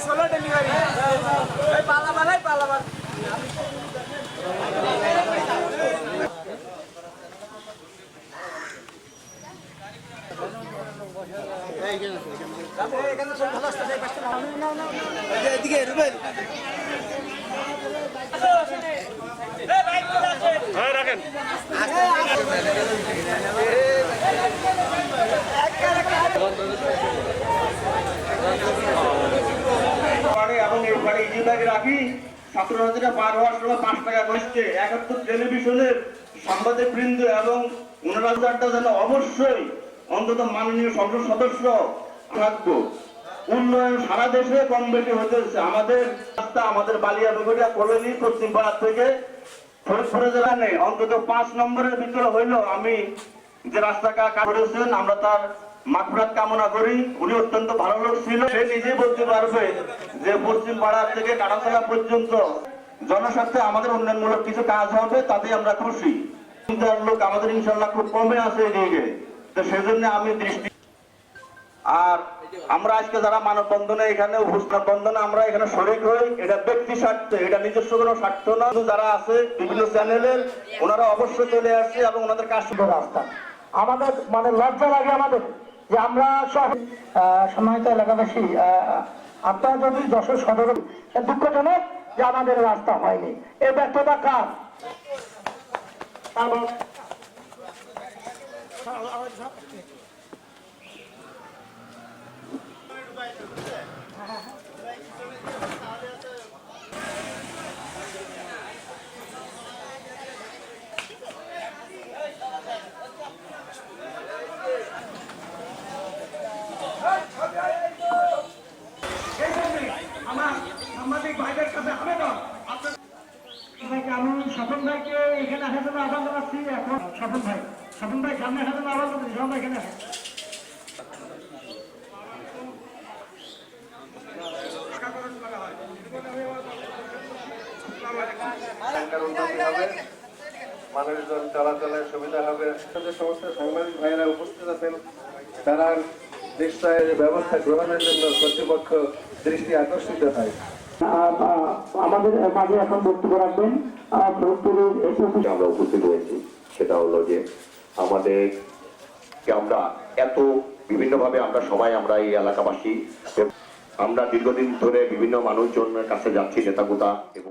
Solo delivery পালাবার পালাবার এদিকে রাখেন ব্যাগ রাখি। ছাত্র ছাত্রীরা পার হওয়ার সময় পাঁচ টাকা করছে একাত্তর টেলিভিশনের সাংবাদিক বৃন্দ এবং ওনারা চারটা যেন অবশ্যই অন্তত মাননীয় সংসদ সদস্য থাকব। উন্নয়ন সারা দেশে কম বেশি হতেছে আমাদের রাস্তা, আমাদের বালিয়া নগরিয়া কলোনি পশ্চিম পাড়ার থেকে ফরিদপুরে জেলা নেই অন্তত পাঁচ নম্বরের ভিতরে হইল আমি যে রাস্তাটা কাজ করেছেন, আমরা তার মাগফিরাত কামনা করি, উনি অত্যন্ত ভালো লোক ছিল। সে নিজে বলতে পারবে যে পশ্চিম থেকে কাটাতলা পর্যন্ত জনস্বার্থে আমাদের উন্নয়নমূলক কিছু কাজ হবে তাতে আমরা খুশি। লোক আমাদের ইনশাল্লাহ খুব কমে আছে এদিকে। তো সেজন্য আমি দৃষ্টি আর আমরা আজকে যারা মানববন্ধনে এখানে বন্ধনে আমরা এখানে শরিক হই, এটা ব্যক্তি স্বার্থে, এটা নিজস্ব কোনো স্বার্থ না। যারা আছে, বিভিন্ন চ্যানেলের, ওনারা অবশ্যই চলে আসছে এবং ওনাদের কাজ রাস্তা আমাদের মানে লজ্জা লাগে আমাদের। যে আমরা সব সম্মানিত এলাকাবাসী আপনারা যদি যশোর সদর দুঃখজনক যে আমাদের রাস্তা হয়নি এই ব্যর্থতা কার? তারপর আমার সাংবাদিক ভাইদের কাছে আবেদন আপনাকে আমি স্বপন ভাইকে এখানে আসার জন্য আহ্বান জানাচ্ছি? এখন স্বপন ভাই স্বপন ভাই সামনে আসার জন্য আহ্বান জানাচ্ছি স্বপন ভাই এখানে মানুষজন চলাচলের সুবিধা হবে। যে সমস্ত সাংবাদিক ভাইয়েরা উপস্থিত আছেন তারা নিশ্চয় ব্যবস্থা গ্রহণের জন্য কর্তৃপক্ষ দৃষ্টি আকর্ষিত হয়। আমাদের মাঝে এখন বক্তব্য রাখবেন। আমরা উপস্থিত হয়েছি, সেটা হলো যে আমাদের আমরা এত বিভিন্নভাবে আমরা সবাই আমরা এই এলাকাবাসী আমরা দীর্ঘদিন ধরে বিভিন্ন মানুষজনের কাছে যাচ্ছি নেতাগুতা এবং